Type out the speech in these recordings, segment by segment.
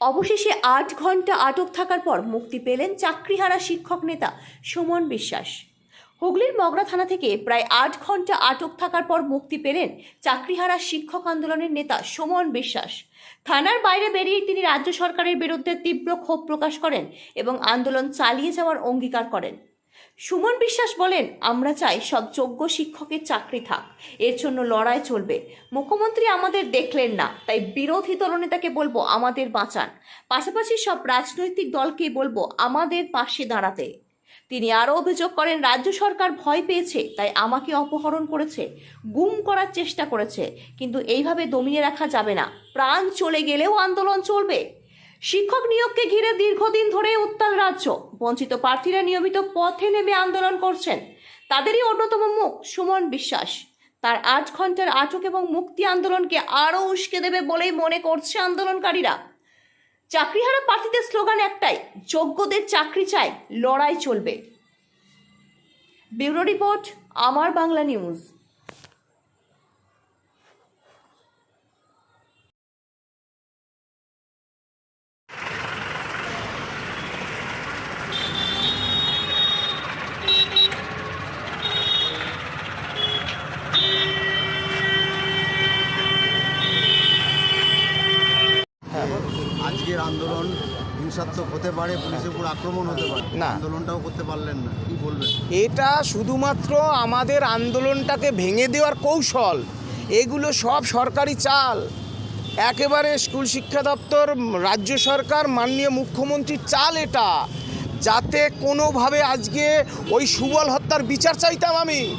অবশেষে আট ঘণ্টা আটক থাকার পর মুক্তি পেলেন চাকরিহারা শিক্ষক নেতা সুমন বিশ্বাস। হুগলির মগরা থানা থেকে প্রায় আট ঘণ্টা আটক থাকার পর মুক্তি পেলেন চাকরিহারা শিক্ষক আন্দোলনের নেতা সুমন বিশ্বাস। থানার বাইরে বেরিয়ে তিনি রাজ্য সরকারের বিরুদ্ধে তীব্র ক্ষোভ প্রকাশ করেন এবং আন্দোলন চালিয়ে যাওয়ার অঙ্গীকার করেন। সুমন বিশ্বাস বলেন, আমরা চাই সব যোগ্য শিক্ষকের চাকরি থাক। এর জন্য লড়াই চলবে। মুখ্যমন্ত্রী আমাদের দেখলেন না, তাই বিরোধী দলনেতাকে বলব আমাদের বাঁচান। পাশাপাশি সব রাজনৈতিক দলকেই বলব আমাদের পাশে দাঁড়াতে। তিনি আরও অভিযোগ করেন, রাজ্য সরকার ভয় পেয়েছে, তাই আমাকে অপহরণ করেছে, গুম করার চেষ্টা করেছে, কিন্তু এইভাবে দমিয়ে রাখা যাবে না। প্রাণ চলে গেলেও আন্দোলন চলবে। শিক্ষক নিয়োগকে ঘিরে দীর্ঘদিন ধরে উত্তাল রাজ্য। বঞ্চিত প্রার্থীরা নিয়মিত পথে নেমে আন্দোলন করছেন। তাদেরই অন্যতম মুখ সুমন বিশ্বাস। তার আট ঘণ্টার আটক এবং মুক্তি আন্দোলনকে আরও উস্কে দেবে বলেই মনে করছে আন্দোলনকারীরা। চাকরিহারা প্রার্থীদের স্লোগান একটাই, যোগ্যদের চাকরি চাই, লড়াই চলবে। ব্যুরো রিপোর্ট, আমার বাংলা নিউজ আজকের আন্দোলন হিংসাত্মক হতে পারে পুলিশের উপর আক্রমণ হতে পারে। না। আন্দোলনটাও করতে পারলেন না কি বলবেন? এটা শুধুমাত্র আমাদের আন্দোলনটাকে ভেঙে দেওয়ার কৌশল। এগুলো সব সরকারি চাল। একেবারে স্কুল শিক্ষা দপ্তর রাজ্য সরকার মাননীয় মুখ্যমন্ত্রীর চাল এটা। যাতে কোনোভাবে আজকে ওই সুবল হত্যার বিচার চাইতাম আমি।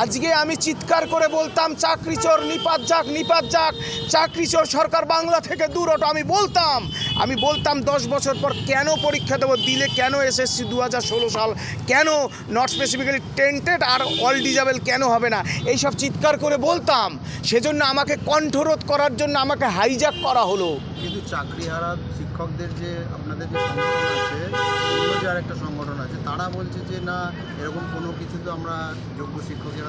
আজকে আমি চিৎকার করে বলতাম, চাকরি চোর, নিপাত যাক নিপাত যাক। চাকরি চোর সরকার বাংলা থেকে দূর হটো আমি বলতাম আমি বলতাম, দশ বছর পর কেন পরীক্ষা দেবো? দিলে কেন এসএসসি দু হাজার ষোলো সাল? কেন নট স্পেসিফিক্যালি টেন্টেড আর অল ডিজাবেল কেন হবে না? এইসব চিৎকার করে বলতাম। সেজন্য আমাকে কণ্ঠরোধ করার জন্য আমাকে হাইজ্যাক করা হলো। কিন্তু চাকরিহারা শিক্ষকদের যে আপনাদের যে সংগঠন আছে, অন্য যে সংগঠন আছে, তারা বলছে যে, না, এরকম কোনো কিছু তো আমরা যোগ্য শিক্ষকেরা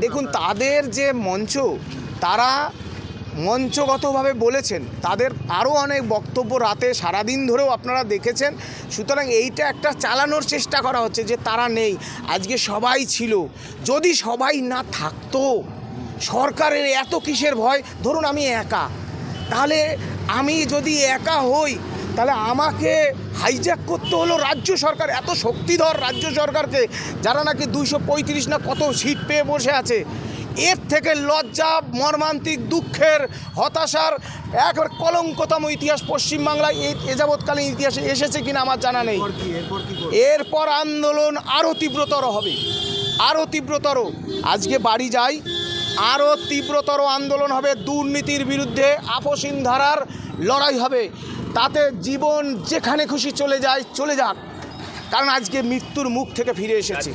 দেখুন তাদের যে মঞ্চ তারা মঞ্চগতভাবে বলেছেন। তাদের আরও অনেক বক্তব্য রাতে সারাদিন ধরেও আপনারা দেখেছেন। সুতরাং এইটা একটা চালানোর চেষ্টা করা হচ্ছে যে তারা নেই। আজকে সবাই ছিল। যদি সবাই না থাকতো সরকারের এত কিসের ভয়? ধরুন আমি একা। তাহলে আমি যদি একা হই তাহলে আমাকে হাইজ্যাক করতে হলো রাজ্য সরকার। এত শক্তিধর রাজ্য সরকারকে যারা নাকি দুইশো পঁয়ত্রিশ না কত সিট পেয়ে বসে আছে। এর থেকে লজ্জা মর্মান্তিক দুঃখের হতাশার একবার কলঙ্কতম ইতিহাস পশ্চিমবাংলায় এই এ যাবৎকালীন ইতিহাসে এসেছে কিনা আমার জানা নেই? এরপর আন্দোলন আরও তীব্রতর হবে। আরও তীব্রতর। আজকে বাড়ি যাই আরও তীব্রতর আন্দোলন হবে। দুর্নীতির বিরুদ্ধে আপসীন ধারার লড়াই হবে। তাতে জীবন যেখানে খুশি চলে যায় চলে যাক। কারণ আজকে মৃত্যুর মুখ থেকে ফিরে এসেছে।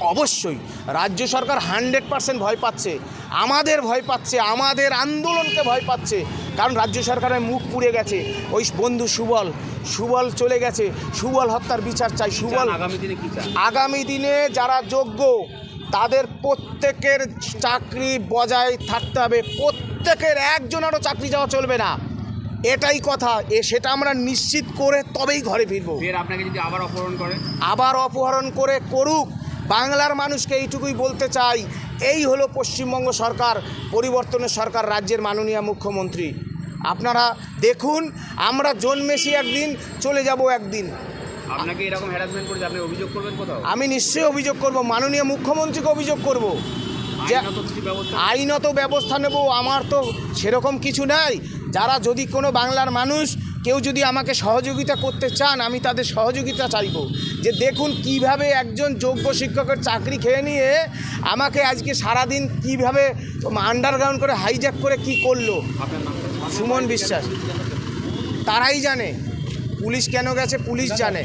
অবশ্যই। রাজ্য সরকার হান্ড্রেড পার্সেন্ট ভয় পাচ্ছে। আমাদের ভয় পাচ্ছে আমাদের আন্দোলনকে ভয় পাচ্ছে। কারণ রাজ্য সরকারের মুখ পুড়ে গেছে। ওই বন্ধু সুবল সুবল চলে গেছে। সুবল হত্যার বিচার চাই সুবল। আগামী দিনে আগামী দিনে যারা যোগ্য তাদের প্রত্যেকের চাকরি বজায় থাকতে হবে। প্রত্যেকের একজনেরও চাকরি যাওয়া চলবে না। এটাই কথা এ সেটা আমরা নিশ্চিত করে তবেই ঘরে ফিরবো। ফের আপনাকে যদি আবার অপহরণ করে? আবার অপহরণ করে করুক বাংলার মানুষকে এইটুকুই বলতে চাই এই হলো পশ্চিমবঙ্গ সরকার পরিবর্তনের সরকার রাজ্যের মাননীয় মুখ্যমন্ত্রী। আপনারা দেখুন আমরা জন্মেছি একদিন চলে যাব একদিন। আপনাকে এরকম হ্যারাসমেন্ট করে আপনি অভিযোগ করবেন কোথাও? আমি নিশ্চয়ই অভিযোগ করব মাননীয় মুখ্যমন্ত্রীকে অভিযোগ করব। যে আইনত ব্যবস্থা নেব আমার তো সেরকম কিছু নাই। যারা যদি কোনো বাংলার মানুষ কেউ যদি আমাকে সহযোগিতা করতে চান আমি তাদের সহযোগিতা চাইব। যে দেখুন কীভাবে একজন যোগ্য শিক্ষকের চাকরি খেয়ে নিয়ে আমাকে আজকে সারাদিন কীভাবে আন্ডারগ্রাউন্ড করে হাইজ্যাক করে কি করল। সুমন বিশ্বাস। তারাই জানে। পুলিশ কেন গেছে পুলিশ জানে।